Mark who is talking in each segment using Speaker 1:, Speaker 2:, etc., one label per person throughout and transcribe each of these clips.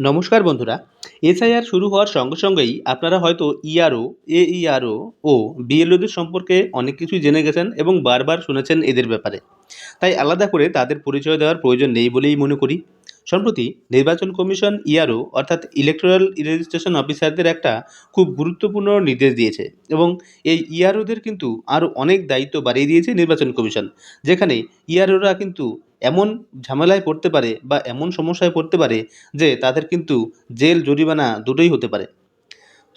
Speaker 1: নমস্কার বন্ধুরা, এসআইআর শুরু হওয়ার সঙ্গে সঙ্গেই আপনারা হয়তো ইআরও এইআরও ও বিএলওদের সম্পর্কে অনেক কিছুই জেনে গেছেন এবং বারবার শুনেছেন এদের ব্যাপারে। তাই আলাদা করে তাদের পরিচয় দেওয়ার প্রয়োজন নেই বলেই মনে করি। সম্প্রতি নির্বাচন কমিশন ইআরও অর্থাৎ ইলেকট্রাল রেজিস্ট্রেশন অফিসারদের একটা খুব গুরুত্বপূর্ণ নির্দেশ দিয়েছে এবং এই ইআরওদের কিন্তু আরও অনেক দায়িত্ব বাড়িয়ে দিয়েছে নির্বাচন কমিশন, যেখানে ইআরওরা কিন্তু এমন ঝামেলায় পড়তে পারে বা এমন সমস্যায় পড়তে পারে যে তাদের কিন্তু জেল, জরিমানা দুটোই হতে পারে।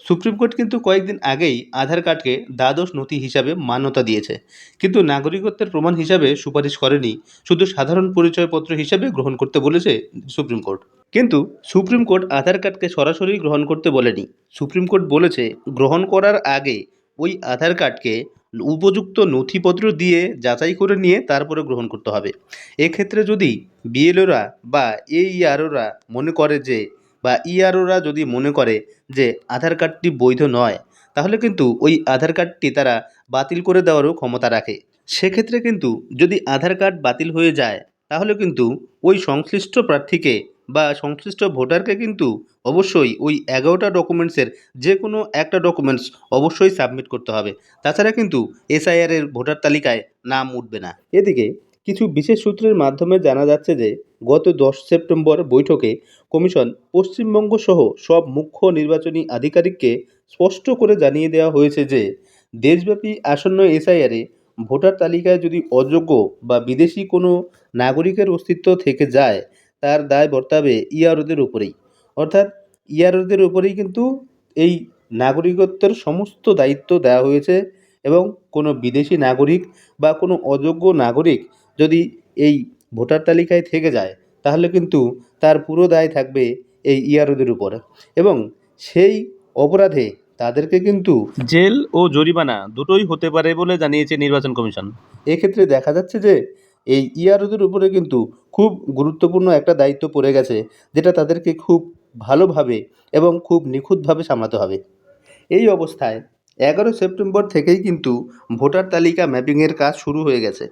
Speaker 1: সুপ্রিম কোর্ট কিন্তু কয়েকদিন আগেই আধার কার্ডকে দ্বাদশ নথি হিসাবে মান্যতা দিয়েছে। কিন্তু নাগরিকত্বের প্রমাণ হিসাবে সুপারিশ করেনি। শুধু সাধারণ পরিচয়পত্র হিসাবে গ্রহণ করতে বলেছে সুপ্রিম কোর্ট। কিন্তু সুপ্রিম কোর্ট আধার কার্ডকে সরাসরি গ্রহণ করতে বলেনি। সুপ্রিম কোর্ট বলেছে, গ্রহণ করার আগে ওই আধার কার্ডকে উপযুক্ত নথিপত্র দিয়ে যাচাই করে নিয়ে তারপরে গ্রহণ করতে হবে। এক্ষেত্রে যদি বিএলওরা বা এইআরওরা মনে করে যে, বা ইআরওরা যদি মনে করে যে আধার কার্ডটি বৈধ নয়, তাহলে কিন্তু ওই আধার কার্ডটি তারা বাতিল করে দেওয়ারও ক্ষমতা রাখে। সেক্ষেত্রে কিন্তু যদি আধার কার্ড বাতিল হয়ে যায়, তাহলে কিন্তু ওই সংশ্লিষ্ট প্রার্থীকে বা সংশ্লিষ্ট ভোটারকে কিন্তু অবশ্যই ওই এগারোটা ডকুমেন্টসের যে কোনো একটা ডকুমেন্টস অবশ্যই সাবমিট করতে হবে। তাছাড়া কিন্তু এসআইআর এর ভোটার তালিকায় নাম উঠবে না। এদিকে কিছু বিশেষ সূত্রের মাধ্যমে জানা যাচ্ছে যে, গত দশ সেপ্টেম্বর বৈঠকে কমিশন পশ্চিমবঙ্গ সহ সব মুখ্য নির্বাচনী আধিকারিককে স্পষ্ট করে জানিয়ে দেওয়া হয়েছে যে, দেশব্যাপী আসন্ন এসআইআরে ভোটার তালিকায় যদি অযোগ্য বা বিদেশি কোনো নাগরিকের অস্তিত্ব থেকে যায় তার দায় বর্তাবে ইআরওদের উপরেই। অর্থাৎ ইআরওদের উপরেই কিন্তু এই নাগরিকত্বের সমস্ত দায়িত্ব দেওয়া হয়েছে এবং কোনো বিদেশি নাগরিক বা কোনো অযোগ্য নাগরিক যদি এই ভোটার তালিকায় থেকে যায় তাহলে কিন্তু তার পুরো দায় থাকবে এই ইআরওদের উপর। এবং সেই অপরাধে তাদেরকে কিন্তু জেল ও জরিমানা দুটোই হতে পারে বলে জানিয়েছে নির্বাচন কমিশন। এক্ষেত্রে দেখা যাচ্ছে যে এই ইআরওদের উপরে কিন্তু খুব গুরুত্বপূর্ণ একটা দায়িত্ব পড়ে গেছে, যেটা তাদেরকে খুব ভালোভাবে এবং খুব নিখুঁতভাবে সামলাতে হবে। এই অবস্থায় এগারো সেপ্টেম্বর থেকেই কিন্তু ভোটার তালিকা ম্যাপিংয়ের কাজ শুরু হয়ে গেছে।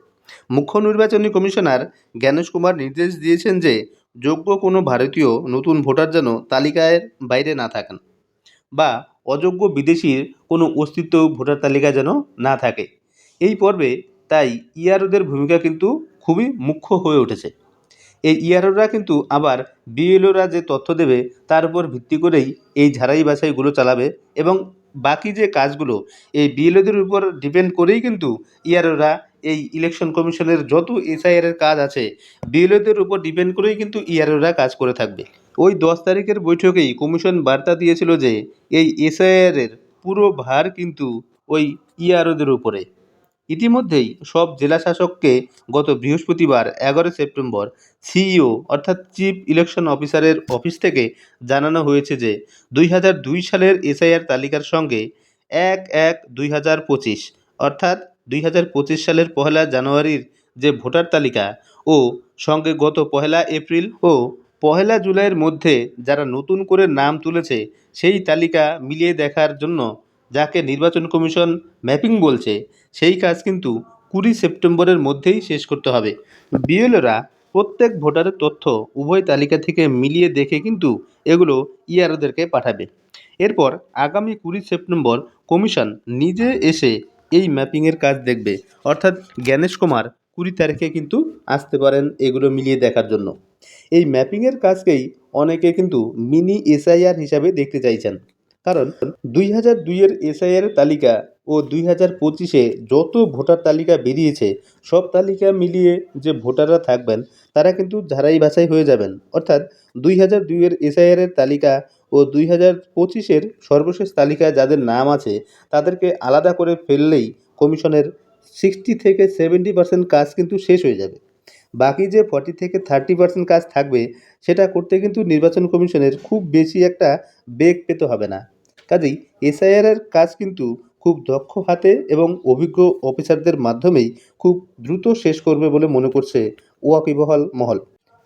Speaker 1: মুখ্য নির্বাচনী কমিশনার জ্ঞানেশ কুমার নির্দেশ দিয়েছেন যে, যোগ্য কোনো ভারতীয় নতুন ভোটার যেন তালিকায় বাইরে না থাকেন বা অযোগ্য বিদেশির কোনো অস্তিত্ব ভোটার তালিকা যেন না থাকে। এই পর্বে তাই ইআরওদের ভূমিকা কিন্তু খুবই মুখ্য হয়ে উঠেছে। এই ইআরওরা কিন্তু আবার বিএলওরা যে তথ্য দেবে, তার উপর ভিত্তি করেই এই ঝাড়াই বাছাইগুলো চালাবে এবং বাকি যে কাজগুলো, এই বিএলওদের উপর ডিপেন্ড করেই কিন্তু ইআরওরা এই ইলেকশন কমিশনের যত এসআইআর এর কাজ আছে, বিএলওদের উপর ডিপেন্ড করেই কিন্তু ইআরওরা কাজ করে থাকবে। ওই দশ তারিখের বৈঠকেই কমিশন বার্তা দিয়েছিল যে, এই এসআইআর এর পুরো ভার কিন্তু ওই ইআরওদের উপরে। ইতিমধ্যেই সব জেলা শাসককে গত বৃহস্পতিবার এগারো সেপ্টেম্বর সিইও অর্থাৎ চিফ ইলেকশন অফিসারের অফিস থেকে জানানো হয়েছে যে দুই হাজার দুই সালের এসআইআর তালিকার সঙ্গে এক এক দুই অর্থাৎ দুই হাজার পঁচিশ সালের পহেলা জানুয়ারির যে ভোটার তালিকা ও সঙ্গে গত পহেলা এপ্রিল ও পহেলা জুলাইয়ের মধ্যে যারা নতুন করে নাম তুলেছে সেই তালিকা মিলিয়ে দেখার জন্য যাকে নির্বাচন কমিশন ম্যাপিং বলছে, সেই কাজ কিন্তু কুড়ি সেপ্টেম্বরের মধ্যেই শেষ করতে হবে। বিএলওরা প্রত্যেক ভোটারের তথ্য উভয় তালিকা থেকে মিলিয়ে দেখে কিন্তু এগুলো ইআরওদেরকে পাঠাবে। এরপর আগামী কুড়ি সেপ্টেম্বর কমিশন নিজে এসে এই ম্যাপিংয়ের কাজ দেখবে। অর্থাৎ জ্ঞানেশ কুমার কুড়ি তারিখে কিন্তু আসতে পারেন এগুলো মিলিয়ে দেখার জন্য। এই ম্যাপিংয়ের কাজকেই অনেকে কিন্তু মিনি এসআইআর হিসাবে দেখতে চাইছেন। কারণ দুই হাজার দুইয়ের এসআইআর তালিকা ও দুই হাজার পঁচিশে যত ভোটার তালিকা বেরিয়েছে, সব তালিকা মিলিয়ে যে ভোটাররা থাকবেন, তারা কিন্তু ঝাড়াই বাছাই হয়ে যাবেন। অর্থাৎ দুই হাজার দুইয়ের এসআইআরের তালিকা ও দুই হাজার পঁচিশের সর্বশেষ তালিকায় যাদের নাম আছে, তাদেরকে আলাদা করে ফেললেই কমিশনের সিক্সটি থেকে সেভেন্টি পার্সেন্ট কাজ কিন্তু শেষ হয়ে যাবে। বাকি যে ফর্টি থেকে থার্টি পার্সেন্ট কাজ থাকবে, সেটা করতে কিন্তু নির্বাচন কমিশনের খুব বেশি একটা বেগ পেতে হবে না। কাজেই এসআইআর এর কাজ কিন্তু খুব দক্ষ হাতে এবং অভিজ্ঞ অফিসারদের মাধ্যমেই খুব দ্রুত শেষ করবে বলে মনে করছে ওয়াকিবহাল মহল।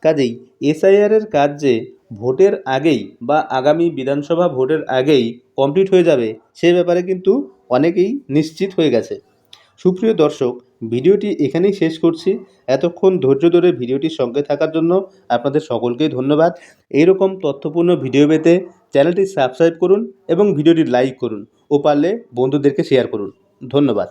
Speaker 1: কাজেই এসআইআর এর কাজ যে ভোটের আগেই বা আগামী বিধানসভা ভোটের আগেই কমপ্লিট হয়ে যাবে, সে ব্যাপারে কিন্তু অনেকেই নিশ্চিত হয়ে গেছে। সুপ্রিয় দর্শক, ভিডিওটি এখানেই শেষ করছি। এতক্ষণ ধৈর্য ধরে ভিডিওটির সঙ্গে থাকার জন্য আপনাদের সকলকেই ধন্যবাদ। এইরকম তথ্যপূর্ণ ভিডিও পেতে চ্যানেলটি সাবস্ক্রাইব করুন এবং ভিডিওটি লাইক করুন ও পারলে বন্ধুদেরকে শেয়ার করুন। ধন্যবাদ।